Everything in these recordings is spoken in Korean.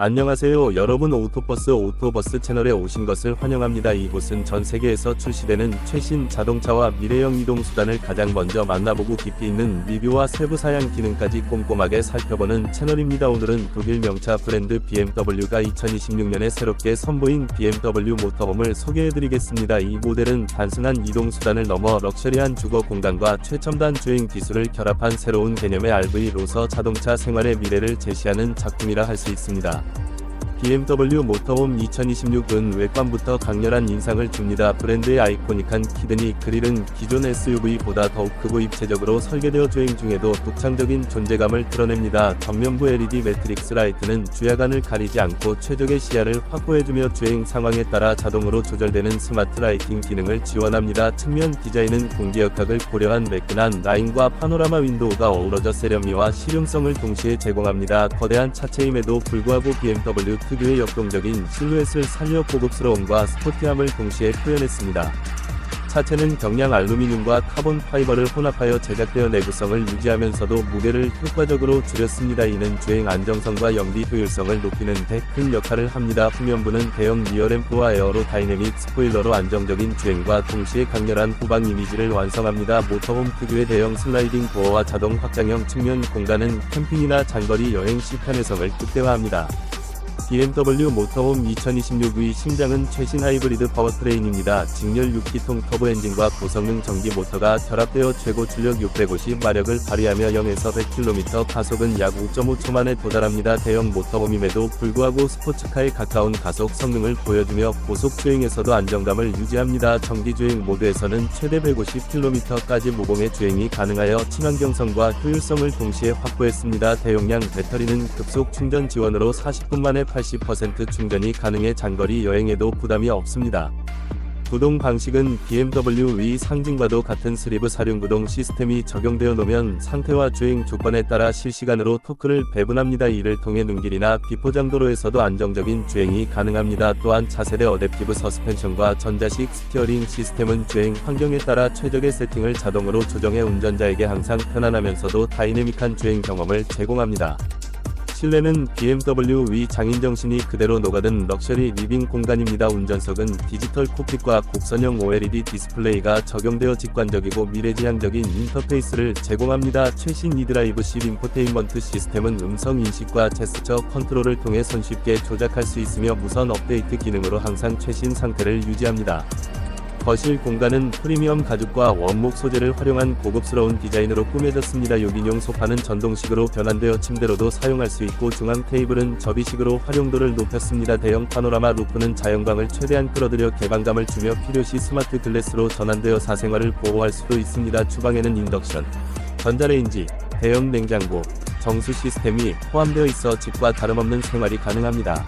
안녕하세요. 여러분 오토버스 오토버스 채널에 오신 것을 환영합니다. 이곳은 전 세계에서 출시되는 최신 자동차와 미래형 이동 수단을 가장 먼저 만나보고 깊이 있는 리뷰와 세부 사양 기능까지 꼼꼼하게 살펴보는 채널입니다. 오늘은 독일 명차 브랜드 BMW가 2026년에 새롭게 선보인 BMW 모터홈을 소개해드리겠습니다. 이 모델은 단순한 이동 수단을 넘어 럭셔리한 주거 공간과 최첨단 주행 기술을 결합한 새로운 개념의 RV로서 자동차 생활의 미래를 제시하는 작품이라 할 수 있습니다. BMW 모터홈 2026은 외관부터 강렬한 인상을 줍니다. 브랜드의 아이코닉한 키드니 그릴은 기존 SUV보다 더욱 크고 입체적으로 설계되어 주행 중에도 독창적인 존재감을 드러냅니다. 전면부 LED 매트릭스 라이트는 주야간을 가리지 않고 최적의 시야를 확보해주며 주행 상황에 따라 자동으로 조절되는 스마트 라이팅 기능을 지원합니다. 측면 디자인은 공기역학을 고려한 매끈한 라인과 파노라마 윈도우가 어우러져 세련미와 실용성을 동시에 제공합니다. 거대한 차체임에도 불구하고 BMW 특유의 역동적인 실루엣을 살려 고급스러움과 스포티함을 동시에 표현했습니다. 차체는 경량 알루미늄과 카본 파이버를 혼합하여 제작되어 내구성을 유지하면서도 무게를 효과적으로 줄였습니다. 이는 주행 안정성과 연비 효율성을 높이는 데 큰 역할을 합니다. 후면부는 대형 리어램프와 에어로 다이내믹 스포일러로 안정적인 주행과 동시에 강렬한 후방 이미지를 완성합니다. 모터홈 특유의 대형 슬라이딩 도어와 자동 확장형 측면 공간은 캠핑이나 장거리 여행 시 편의성을 극대화합니다. BMW 모터홈 2026의 심장은 최신 하이브리드 파워트레인입니다. 직렬 6기통 터보 엔진과 고성능 전기 모터가 결합되어 최고 출력 650마력을 발휘하며 0에서 100km 가속은 약 5.5초 만에 도달합니다. 대형 모터홈임에도 불구하고 스포츠카에 가까운 가속 성능을 보여주며 고속 주행에서도 안정감을 유지합니다. 정기 주행 모드에서는 최대 150km까지 무공해 주행이 가능하여 친환경성과 효율성을 동시에 확보했습니다. 대용량 배터리는 급속 충전 지원으로 40분 만에 80% 충전이 가능해 장거리 여행에도 부담이 없습니다. 구동 방식은 BMW의 상징과도 같은 슬리브 사륜 구동 시스템이 적용되어 놓으면 상태와 주행 조건에 따라 실시간으로 토크를 배분합니다. 이를 통해 눈길이나 비포장도로에서도 안정적인 주행이 가능합니다. 또한 차세대 어댑티브 서스펜션과 전자식 스티어링 시스템은 주행 환경에 따라 최적의 세팅을 자동으로 조정해 운전자에게 항상 편안하면서도 다이내믹한 주행 경험을 제공합니다. 실내는 BMW 위 장인 정신이 그대로 녹아든 럭셔리 리빙 공간입니다. 운전석은 디지털 콕핏과 곡선형 OLED 디스플레이가 적용되어 직관적이고 미래지향적인 인터페이스를 제공합니다. 최신 이드라이브 C 인포테인먼트 시스템은 음성 인식과 제스처 컨트롤을 통해 손쉽게 조작할 수 있으며 무선 업데이트 기능으로 항상 최신 상태를 유지합니다. 거실 공간은 프리미엄 가죽과 원목 소재를 활용한 고급스러운 디자인으로 꾸며졌습니다. 6인용 소파는 전동식으로 변환되어 침대로도 사용할 수 있고 중앙 테이블은 접이식으로 활용도를 높였습니다. 대형 파노라마 루프는 자연광을 최대한 끌어들여 개방감을 주며 필요시 스마트 글래스로 전환되어 사생활을 보호할 수도 있습니다. 주방에는 인덕션, 전자레인지, 대형 냉장고, 정수 시스템이 포함되어 있어 집과 다름없는 생활이 가능합니다.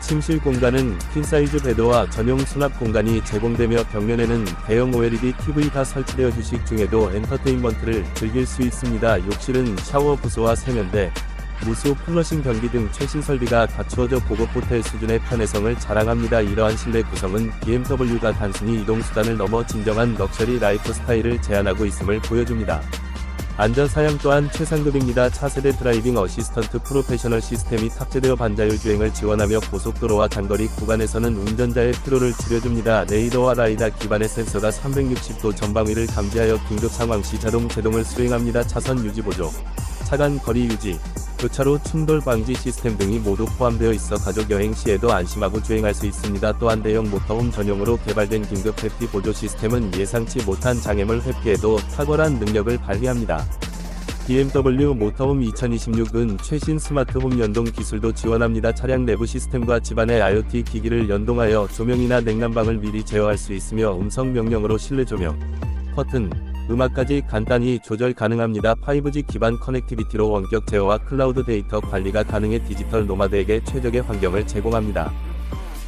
침실 공간은 퀸사이즈 베드와 전용 수납 공간이 제공되며 벽면에는 대형 OLED TV가 설치되어 휴식 중에도 엔터테인먼트를 즐길 수 있습니다. 욕실은 샤워 부스와 세면대, 무수 플러싱 변기 등 최신 설비가 갖추어져 고급 호텔 수준의 편의성을 자랑합니다. 이러한 실내 구성은 BMW가 단순히 이동 수단을 넘어 진정한 럭셔리 라이프 스타일을 제안하고 있음을 보여줍니다. 안전 사양 또한 최상급입니다. 차세대 드라이빙 어시스턴트 프로페셔널 시스템이 탑재되어 반자율 주행을 지원하며 고속도로와 장거리 구간에서는 운전자의 피로를 줄여줍니다. 레이더와 라이다 기반의 센서가 360도 전방위를 감지하여 긴급 상황 시 자동 제동을 수행합니다. 차선 유지 보조, 차간 거리 유지, 교차로 충돌 방지 시스템 등이 모두 포함되어 있어 가족 여행 시에도 안심하고 주행할 수 있습니다. 또한 대형 모터홈 전용으로 개발된 긴급 회피 보조 시스템은 예상치 못한 장애물 회피에도 탁월한 능력을 발휘합니다. BMW 모터홈 2026은 최신 스마트홈 연동 기술도 지원합니다. 차량 내부 시스템과 집안의 IoT 기기를 연동하여 조명이나 냉난방을 미리 제어할 수 있으며 음성 명령으로 실내 조명, 커튼, 음악까지 간단히 조절 가능합니다. 5G 기반 커넥티비티로 원격 제어와 클라우드 데이터 관리가 가능해 디지털 노마드에게 최적의 환경을 제공합니다.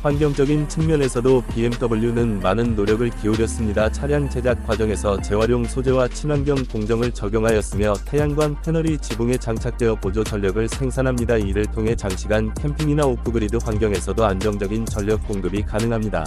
환경적인 측면에서도 BMW는 많은 노력을 기울였습니다. 차량 제작 과정에서 재활용 소재와 친환경 공정을 적용하였으며 태양광 패널이 지붕에 장착되어 보조 전력을 생산합니다. 이를 통해 장시간 캠핑이나 오프그리드 환경에서도 안정적인 전력 공급이 가능합니다.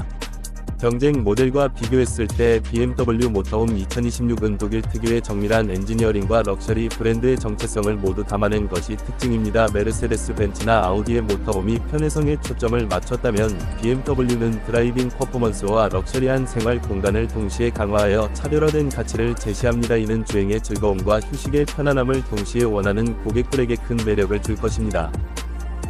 경쟁 모델과 비교했을 때 BMW 모터홈 2026은 독일 특유의 정밀한 엔지니어링과 럭셔리 브랜드의 정체성을 모두 담아낸 것이 특징입니다. 메르세데스 벤츠나 아우디의 모터홈이 편의성에 초점을 맞췄다면 BMW는 드라이빙 퍼포먼스와 럭셔리한 생활 공간을 동시에 강화하여 차별화된 가치를 제시합니다. 이는 주행의 즐거움과 휴식의 편안함을 동시에 원하는 고객들에게 큰 매력을 줄 것입니다.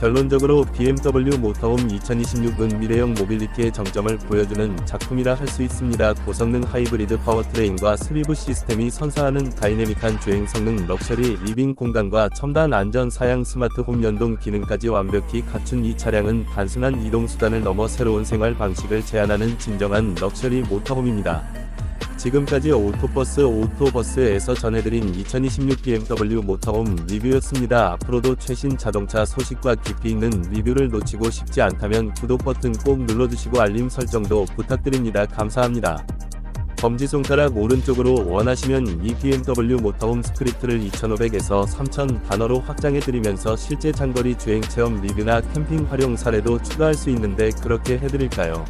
결론적으로 BMW 모터홈 2026은 미래형 모빌리티의 정점을 보여주는 작품이라 할 수 있습니다. 고성능 하이브리드 파워트레인과 슬리브 시스템이 선사하는 다이내믹한 주행 성능 럭셔리 리빙 공간과 첨단 안전 사양 스마트 홈 연동 기능까지 완벽히 갖춘 이 차량은 단순한 이동 수단을 넘어 새로운 생활 방식을 제안하는 진정한 럭셔리 모터홈입니다. 지금까지 오토버스 오토버스에서 전해드린 2026 BMW 모터홈 리뷰였습니다. 앞으로도 최신 자동차 소식과 깊이 있는 리뷰를 놓치고 싶지 않다면 구독 버튼 꼭 눌러주시고 알림 설정도 부탁드립니다. 감사합니다. 검지손가락 오른쪽으로 원하시면 이 BMW 모터홈 스크립트를 2500에서 3000 단어로 확장해드리면서 실제 장거리 주행 체험 리뷰나 캠핑 활용 사례도 추가할 수 있는데 그렇게 해드릴까요?